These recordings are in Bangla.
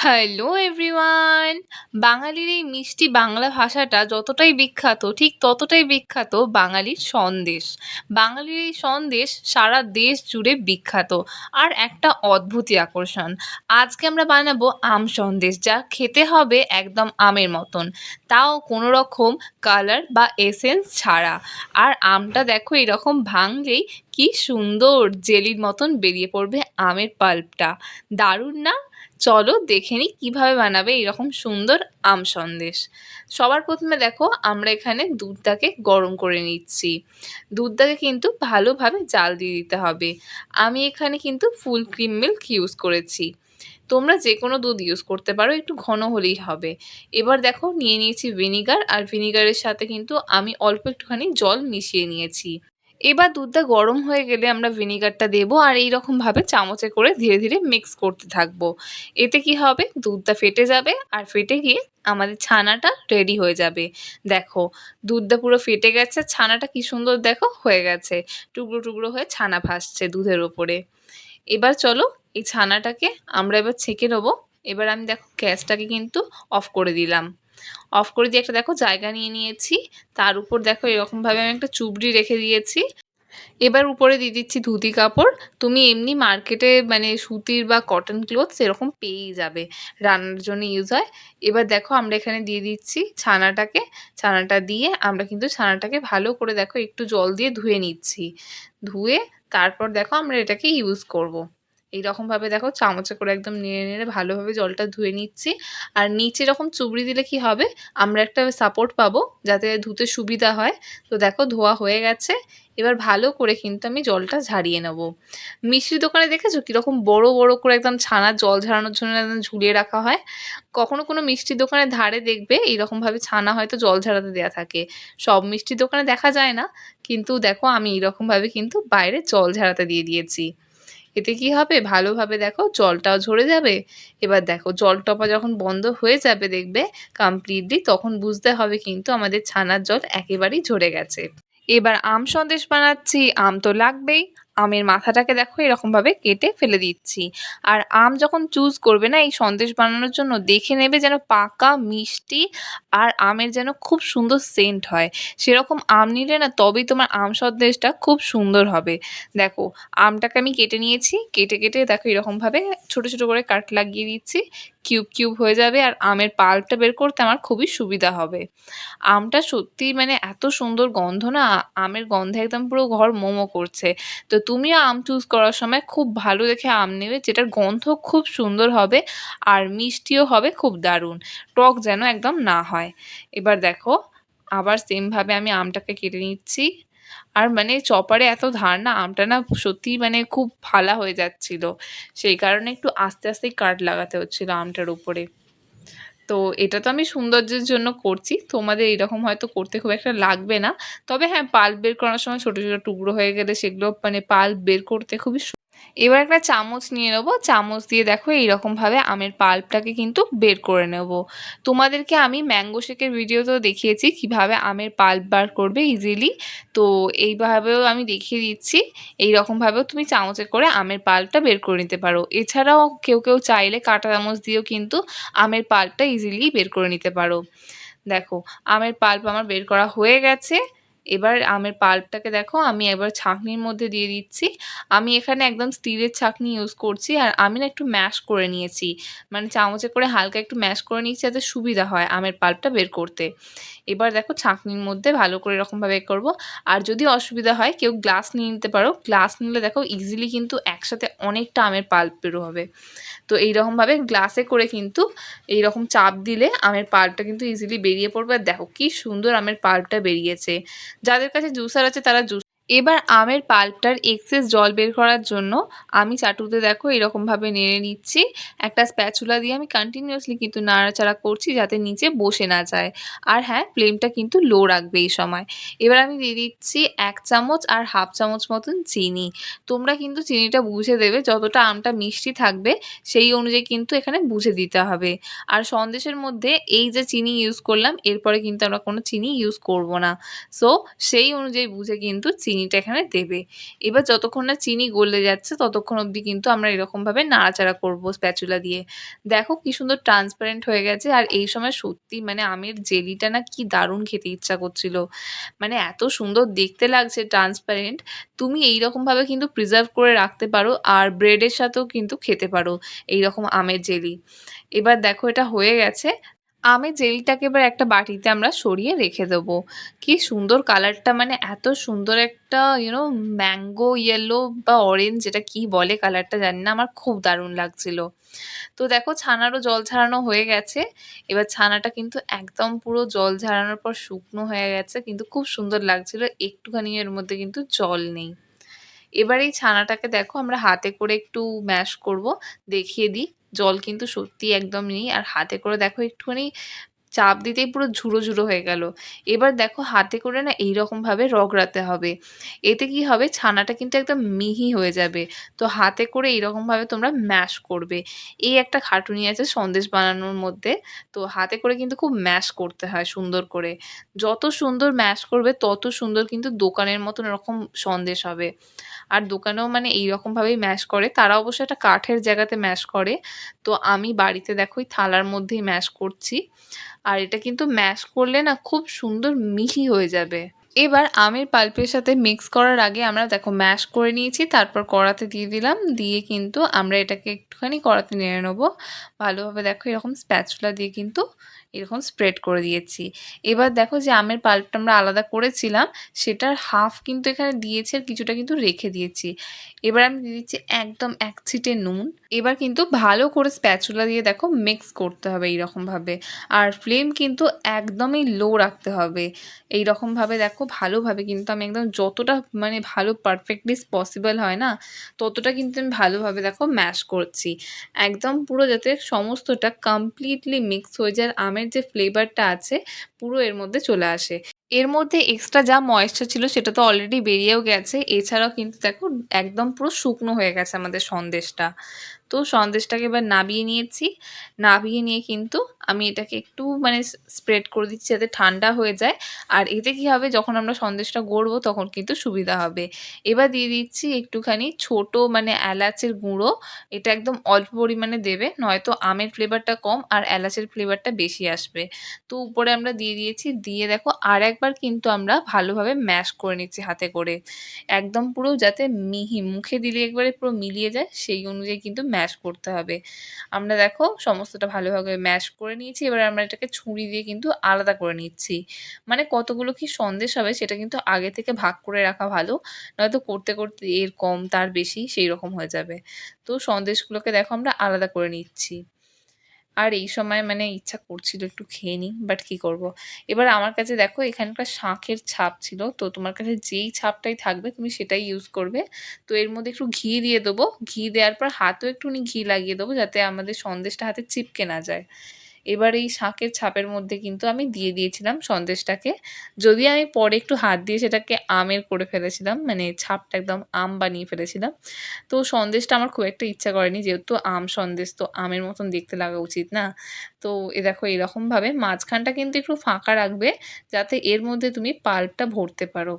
Hello everyone! বাঙালির এই মিষ্টি বাংলা ভাষাটা যতটাই বিখ্যাত, ঠিক ততটাই বিখ্যাত বাঙালির সন্দেশ। বাঙালির এই সন্দেশ সারা দেশ জুড়ে বিখ্যাত আর একটা অদ্ভুতই আকর্ষণ। আজকে আমরা বানাবো আম সন্দেশ, যা খেতে হবে একদম আমের মতন। তাও কোনো রকম কালার বা এসেন্স ছাড়া। আর আমটা দেখো এরকম ভাঙলেই কি সুন্দর, জেলির মতন বেরিয়ে পড়বে আমের পাল্পটা। দারুণ না? চলো দেখে নিই কীভাবে বানাবে এরকম সুন্দর আম সন্দেশ। সবার প্রথমে দেখো, আমরা এখানে দুধটাকে গরম করে নিচ্ছি। দুধটাকে কিন্তু ভালোভাবে জাল দিয়ে দিতে হবে। আমি এখানে কিন্তু ফুল ক্রিম মিল্ক ইউজ করেছি। তোমরা যে কোনো দুধ ইউজ করতে পারো, একটু ঘন হলেই হবে। এবার দেখো, নিয়ে নিয়েছি ভিনিগার, আর ভিনিগারের সাথে কিন্তু আমি অল্প একটুখানি জল মিশিয়ে নিয়েছি। এবার দুধটা গরম হয়ে গেলে আমরা ভিনিগারটা দেবো আর এই রকমভাবে চামচে করে ধীরে ধীরে মিক্স করতে থাকব। এতে কি হবে? দুধটা ফেটে যাবে আর ফেটে গিয়ে আমাদের ছানাটা রেডি হয়ে যাবে। দেখো, দুধটা পুরো ফেটে গেছে, ছানাটা কি সুন্দর দেখো হয়ে গেছে। টুকরো টুকরো হয়ে ছানা ভাসছে দুধের ওপরে। এবার চলো এই ছানাটাকে আমরা এবার ছেঁকে নেব। এবার আমি দেখো গ্যাসটাকে কিন্তু অফ করে দিলাম। অফ করে দিয়ে একটা, দেখো, জায়গা নিয়ে নিয়েছি। তার উপর, দেখো, এরকমভাবে আমি একটা চুবড়ি রেখে দিয়েছি। এবার উপরে দিয়ে দিচ্ছি ধুতি কাপড়। তুমি এমনি মার্কেটে মানে সুতির বা কটন ক্লোথ এরকম পেয়েই যাবে, রান্নার জন্য ইউজ হয়। এবার দেখো, আমরা এখানে দিয়ে দিচ্ছি ছানাটাকে। ছানাটা দিয়ে আমরা কিন্তু ছানাটাকে ভালো করে, দেখো, একটু জল দিয়ে ধুয়ে নিচ্ছি। ধুয়ে তারপর, দেখো, আমরা এটাকে ইউজ করব। এইরকমভাবে দেখো চামচে করে একদম নেড়ে নেড়ে ভালোভাবে জলটা ধুয়ে নিচ্ছি। আর নিচে এরকম চুবড়ি দিলে কি হবে? আমরা একটা সাপোর্ট পাবো যাতে ধুতে সুবিধা হয়। তো দেখো ধোয়া হয়ে গেছে। এবার ভালো করে কিন্তু আমি জলটা ঝারিয়ে নেব। মিষ্টির দোকানে দেখেছ কীরকম বড় বড় করে একদম ছানার জল ঝরানোর জন্য একদম ঝুলিয়ে রাখা হয়? কখনো কোনো মিষ্টির দোকানের ধারে দেখবে এইরকমভাবে ছানা হয়তো জল ঝরাতে দেওয়া থাকে। সব মিষ্টির দোকানে দেখা যায় না। কিন্তু দেখো আমি এইরকমভাবে কিন্তু বাইরে জল ঝাড়াতে দিয়ে দিয়েছি। এতে কি হবে? ভালোভাবে দেখো জলটাও ঝরে যাবে। এবার দেখো জল টপা যখন বন্ধ হয়ে যাবে দেখবে কমপ্লিটলি তখন বুঝতে হবে কিন্তু আমাদের ছানার জল একেবারেই ঝরে গেছে। এবার আম সন্দেশ বানাচ্ছি। আম তো লাগবেই। আমের মাথাটাকে দেখো এরকমভাবে কেটে ফেলে দিচ্ছি। আর আম যখন চুজ করবে না, এই সন্দেশ বানানোর জন্য দেখে নেবে যেন পাকা, মিষ্টি আর আমের যেন খুব সুন্দর সেন্ট হয়। সেরকম আম নিলে না তবেই তোমার আম সন্দেশটা খুব সুন্দর হবে। দেখো, আমটাকে আমি কেটে নিয়েছি। কেটে কেটে দেখো এরকমভাবে ছোটো ছোটো করে কাট লাগিয়ে দিচ্ছি। কিউব কিউব হয়ে যাবে আর আমের পাল্পটা বের করতে আমার খুবই সুবিধা হবে। আমটা সত্যিই মানে এত সুন্দর গন্ধ না, আমের গন্ধে একদম পুরো ঘর মোমো করছে। তো তুমিও আম চুজ করার সময় খুব ভালো দেখে আম নেবে, যেটার গন্ধ খুব সুন্দর হবে আর মিষ্টিও হবে খুব দারুণ। টক যেন একদম না হয়। এবার দেখো, আবার সেমভাবে আমি আমটাকে কেটে নিচ্ছি। আর মানে চপারে এত ধার না, আমটা না সত্যিই মানে খুব ফালা হয়ে যাচ্ছিল। সেই কারণে একটু আস্তে আস্তেই কাট লাগাতে হচ্ছিল আমটার উপরে। তো এটা তো আমি সৌন্দর্যের জন্য করছি। তোমাদের এরকম হয়তো করতে খুব একটা লাগবে না। তবে হ্যাঁ পাল বের করার সময় ছোটো ছোটো টুকরো হয়ে গেলে সেগুলো মানে পাল বের করতে খুবই এবার একটা চামচ নিয়ে নেব। চামচ দিয়ে দেখো এইরকমভাবে আমের পাল্পটাকে কিন্তু বের করে নেব। তোমাদেরকে আমি ম্যাঙ্গো শেকের ভিডিওতেও দেখিয়েছি কীভাবে আমের পাল্প বার করবে ইজিলি তো এইভাবেও আমি দেখিয়ে দিচ্ছি। এই রকমভাবেও তুমি চামচে করে আমের পাল্পটা বের করে নিতে পারো। এছাড়াও কেউ কেউ চাইলে কাঁটা চামচ দিয়েও কিন্তু আমের পাল্পটা ইজিলি বের করে নিতে পারো। দেখো, আমের পাল্প আমার বের করা হয়ে গেছে। এবার আমের পাল্পটাকে দেখো, আমি এবার ছাঁকনির মধ্যে দিয়ে দিচ্ছি। আমি এখানে একদম স্টিলের ছাঁকনি ইউজ করছি আর আমি না একটু ম্যাশ করে নিয়েছি। মানে চামচে করে হালকা একটু ম্যাশ করে নিয়েছি যাতে সুবিধা হয় আমের পাল্পটা বের করতে। এবার দেখো ছাঁকনির মধ্যে ভালো করে এরকমভাবে করব। আর যদি অসুবিধা হয়, কেউ গ্লাস নিয়ে নিতে পারো। গ্লাস নিলে দেখো ইজিলি কিন্তু একসাথে অনেকটা আমের পাল্প বেরো হবে। তো এইরকমভাবে গ্লাসে করে কিন্তু এইরকম চাপ দিলে আমের পাল্পটা কিন্তু ইজিলি বেরিয়ে পড়বে। আর দেখো কি সুন্দর আমের পাল্পটা বেরিয়েছে। যাদের কাছে জুসার আছে তারা জুস এবার আমের পাল্পটার এক্সেস জল বের করার জন্য আমি চাটুতে দেখো এরকমভাবে নেড়ে নিচ্ছি। একটা স্প্যাচুলা দিয়ে আমি কন্টিনিউয়াসলি কিন্তু নাড়াচাড়া করছি যাতে নিচে বসে না যায়। আর হ্যাঁ ফ্লেমটা কিন্তু লো রাখবে এই সময়। এবার আমি দিয়ে দিচ্ছি এক চামচ আর হাফ চামচ মতন চিনি। তোমরা কিন্তু চিনিটা বুঝে দেবে যতটা আমটা মিষ্টি থাকবে সেই অনুযায়ী কিন্তু এখানে বুঝে দিতে হবে। আর সন্দেশের মধ্যে এই যে চিনি ইউজ করলাম, এরপরে কিন্তু আমরা কোনো চিনি ইউজ করব না। সো সেই অনুযায়ী বুঝে কিন্তু চিনি চিনিটা এখানে দেবে। এবার যতক্ষণ না চিনি গলে যাচ্ছে, ততক্ষণ অবধি কিন্তু আমরা এরকমভাবে নাড়াচাড়া করব স্প্যাচুলা দিয়ে। দেখো কি সুন্দর ট্রান্সপারেন্ট হয়ে গেছে, আর এই সময় সত্যি মানে আমের জেলিটা না কি দারুণ খেতে ইচ্ছা করছিল। মানে এত সুন্দর দেখতে লাগছে ট্রান্সপারেন্ট তুমি এই রকমভাবে কিন্তু প্রিজার্ভ করে রাখতে পারো, আর ব্রেডের সাথেও কিন্তু খেতে পারো এই রকম আমের জেলি। এবার দেখো এটা হয়ে গেছে। আমের জেলিটাকে এবার একটা বাটিতে আমরা সরিয়ে রেখে দেবো। কি সুন্দর কালারটা মানে এত সুন্দর একটা ইউনো ম্যাঙ্গো ইয়েলো বা অরেঞ্জ যেটা কি বলে কালারটা জানি না আমার খুব দারুণ লাগছিল। তো দেখো, ছানারও জল ছাড়ানো হয়ে গেছে। এবার ছানাটা কিন্তু একদম পুরো জল ঝরানোর পর শুকনো হয়ে গেছে, কিন্তু খুব সুন্দর লাগছিল, একটুখানি এর মধ্যে কিন্তু জল নেই। এবার এই ছানাটাকে দেখো, আমরা হাতে করে একটু ম্যাশ করব, দেখিয়ে দিই। জল কিন্তু সত্যি একদম নেই। আর হাতে করে দেখো একটুখানি চাপ দিতেই পুরো ঝুড়ো ঝুড়ো হয়ে গেল। এবার দেখো হাতে করে না এইরকমভাবে রগড়াতে হবে। এতে কি হবে? ছানাটা কিন্তু একদম মিহি হয়ে যাবে। তো হাতে করে এইরকমভাবে তোমরা ম্যাশ করবে। এই একটা খাটুনি আছে সন্দেশ বানানোর মধ্যে। তো হাতে করে কিন্তু খুব ম্যাশ করতে হয় সুন্দর করে। যত সুন্দর ম্যাশ করবে, তত সুন্দর কিন্তু দোকানের মতন এরকম সন্দেশ হবে। আর দোকানেও মানে এই রকমভাবেই ম্যাশ করে। তারা অবশ্য একটা কাঠের জায়গাতে ম্যাশ করে। তো আমি বাড়িতে দেখো থালার মধ্যেই ম্যাশ করছি। আর এটা কিন্তু ম্যাশ করলে না খুব সুন্দর মিহি হয়ে যাবে। এবার আমের পাল্পের সাথে মিক্স করার আগে আমরা দেখো ম্যাশ করে নিয়েছি, তারপর কড়াতে দিয়ে দিলাম, দিয়ে কিন্তু আমরা এটাকে একটুখানি কড়াতে নেড়ে নেব। ভালোভাবে দেখো এরকম স্প্যাচুলা দিয়ে কিন্তু এরকম স্প্রেড করে দিয়েছি। এবার দেখো যে আমের পাল্পটা আমরা আলাদা করেছিলাম, সেটার হাফ কিন্তু এখানে দিয়েছি আর কিছুটা কিন্তু রেখে দিয়েছি। এবার আমি দিয়ে দিচ্ছি একদম এক ছিটে নুন। এবার কিন্তু ভালো করে স্প্যাচুলা দিয়ে দেখো মিক্স করতে হবে এইরকমভাবে। আর ফ্লেম কিন্তু একদমই লো রাখতে হবে। এই রকমভাবে দেখো ভালোভাবে কিন্তু আমি একদম যতটা মানে ভালো পারফেক্টলি পসিবল হয় না, ততটা কিন্তু আমি ভালোভাবে দেখো ম্যাশ করছি। একদম পুরো যাতে সমস্তটা কমপ্লিটলি মিক্স হয়ে যায় আর আমের যে ফ্লেভারটা আছে, পুরো এর মধ্যে চলে আসে। এর মধ্যে এক্সট্রা যা ময়েশ্চার ছিল সেটা তো অলরেডি বেরিয়েও গেছে। এছাড়াও কিন্তু দেখো, একদম পুরো শুকনো হয়ে গেছে আমাদের সন্দেশটা। তো সন্দেশটাকে এবার নাবিয়ে নিয়েছি। নাবিয়ে নিয়ে কিন্তু আমি এটাকে একটু মানে স্প্রেড করে দিচ্ছি যাতে ঠান্ডা হয়ে যায়। আর এতে কী হবে, যখন আমরা সন্দেশটা গড়বো তখন কিন্তু সুবিধা হবে। এবার দিয়ে দিচ্ছি একটুখানি ছোট মানে এলাচের গুঁড়ো। এটা একদম অল্প পরিমাণে দেবে, নয়তো আমের ফ্লেভারটা কম আর এলাচের ফ্লেভারটা বেশি আসবে। তো উপরে আমরা দিয়ে দিয়েছি, দিয়ে দেখো আর একবার কিন্তু আমরা ভালোভাবে ম্যাশ করে নিচ্ছি হাতে করে। একদম পুরো যাতে মিহি, মুখে দিলে একবারে পুরো মিলিয়ে যায়, সেই অনুযায়ী কিন্তু ম্যাশ করতে হবে। আমরা দেখো সমস্তটা ভালোভাবে ম্যাশ করে নিয়েছি, এবার আমরা এটাকে ছুরি দিয়ে কিন্তু আলাদা করে নিচ্ছি। মানে কতগুলো কি সন্দেশ হবে সেটা কিন্তু আগে থেকে ভাগ করে রাখা ভালো, নয়তো করতে করতে এর কম, তার বেশি সেই রকম হয়ে যাবে। তো সন্দেশগুলোকে দেখো আমরা আলাদা করে নিচ্ছি। আর এই সময় মানে ইচ্ছা করছিল একটু খেয়ে নিই বাট কী করব। এবার আমার কাছে দেখো এখানকার শাঁখের ছাপ ছিল, তো তোমার কাছে যেই ছাপটাই থাকবে তুমি সেটাই ইউজ করবে তো এর মধ্যে একটু ঘি দিয়ে দেবো, ঘি দেওয়ার পর হাতেও একটুখানি ঘি লাগিয়ে দেবো যাতে আমাদের সন্দেশটা হাতে চিপকে না যায় এবার এই শাঁখের ছাপের মধ্যে কিন্তু আমি দিয়ে দিয়েছিলাম সন্দেশটাকে। যদি আমি পরে একটু হাত দিয়ে সেটাকে আমের করে ফেলেছিলাম মানে ছাপটা একদম আম বানিয়ে ফেলেছিলাম। তো সন্দেশটা আমার খুব একটা ইচ্ছা করেনি, যেহেতু আম সন্দেশ, তো আমের মতন দেখতে লাগা উচিত না। তো এ দেখো, এরকমভাবে মাঝখানটা কিন্তু একটু ফাঁকা রাখবে, যাতে এর মধ্যে তুমি পাল্পটা ভরতে পারো।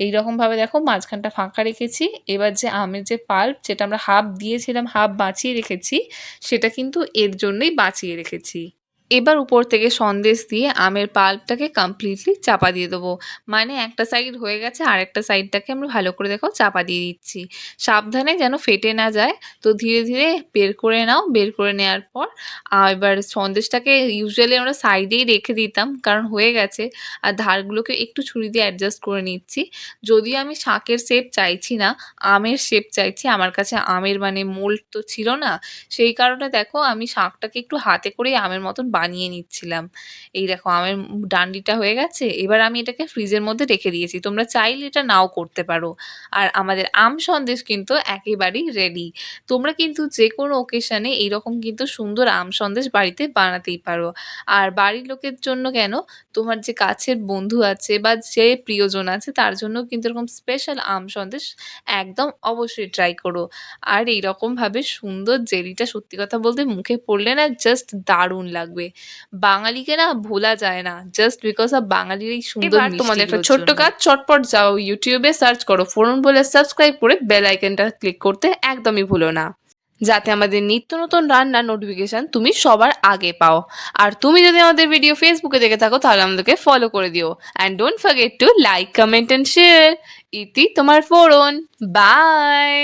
এই রকমভাবে দেখো মাঝখানটা ফাঁকা রেখেছি। এবার যে আমের যে পাল্প যেটা আমরা হাফ দিয়েছিলাম হাফ বাঁচিয়ে রেখেছি, সেটা কিন্তু এর জন্যই বাঁচিয়ে রেখেছি। এবার উপর থেকে সন্দেশ দিয়ে আমের পাল্পটাকে কমপ্লিটলি চাপা দিয়ে দেবো। মানে একটা সাইড হয়ে গেছে আর একটা সাইডটাকে আমরা ভালো করে দেখো চাপা দিয়ে দিচ্ছি। সাবধানে যেন ফেটে না যায়, তো ধীরে ধীরে বের করে নাও। বের করে নেওয়ার পর এবার সন্দেশটাকে ইউজুয়ালি আমরা সাইডেই রেখে দিতাম, কারণ হয়ে গেছে। আর ধারগুলোকে একটু ছুরি দিয়ে অ্যাডজাস্ট করে নিচ্ছি। যদিও আমি শাঁকের শেপ চাইছি না, আমের শেপ চাইছি, আমার কাছে আমের মানে মোল্ড তো ছিল না, সেই কারণে দেখো আমি শাঁকটাকে একটু হাতে করেই আমের মতন বানিয়ে নিচ্ছিলাম। এই দেখো আমের ডান্ডিটা হয়ে গেছে, এবার আমি এটাকে ফ্রিজের মধ্যে রেখে দিয়েছি। তোমরা চাইলে এটা নাও করতে পারো। আর আমাদের আম সন্দেশ কিন্তু একেবারেই রেডি তোমরা কিন্তু যে কোনো ওকেশানে এইরকম কিন্তু সুন্দর আম সন্দেশ বাড়িতে বানাতেই পারো। আর বাড়ির লোকের জন্য কেন? তোমার যে কাছের বন্ধু আছে বা যে প্রিয়জন আছে, তার জন্য কিন্তু এরকম স্পেশাল আম সন্দেশ একদম অবশ্যই ট্রাই করো। আর এইরকমভাবে সুন্দর জেলিটা সত্যি কথা বলতে মুখে পড়লে না জাস্ট দারুণ লাগবে। বাঙালিকে না ভোলা যায় না জাস্ট বিকজ অফ বাঙালির এই সুন্দর তোমাদের একটা ছোট্ট কাজ চটপট যাও ইউটিউবে সার্চ করো ফোরন বলে সাবস্ক্রাইব করে বেল আইকনটা ক্লিক করতে একদমই ভুলো না। যাতে আমাদের নিত্য নতুন রান্নার নোটিফিকেশন তুমি সবার আগে পাও। আর তুমি যদি আমাদের ভিডিও ফেসবুকে দেখে থাকো তাহলে আমাদেরকে ফলো করে দিও। And don't forget to like comment and share ইতি তোমার ফোরন। বাই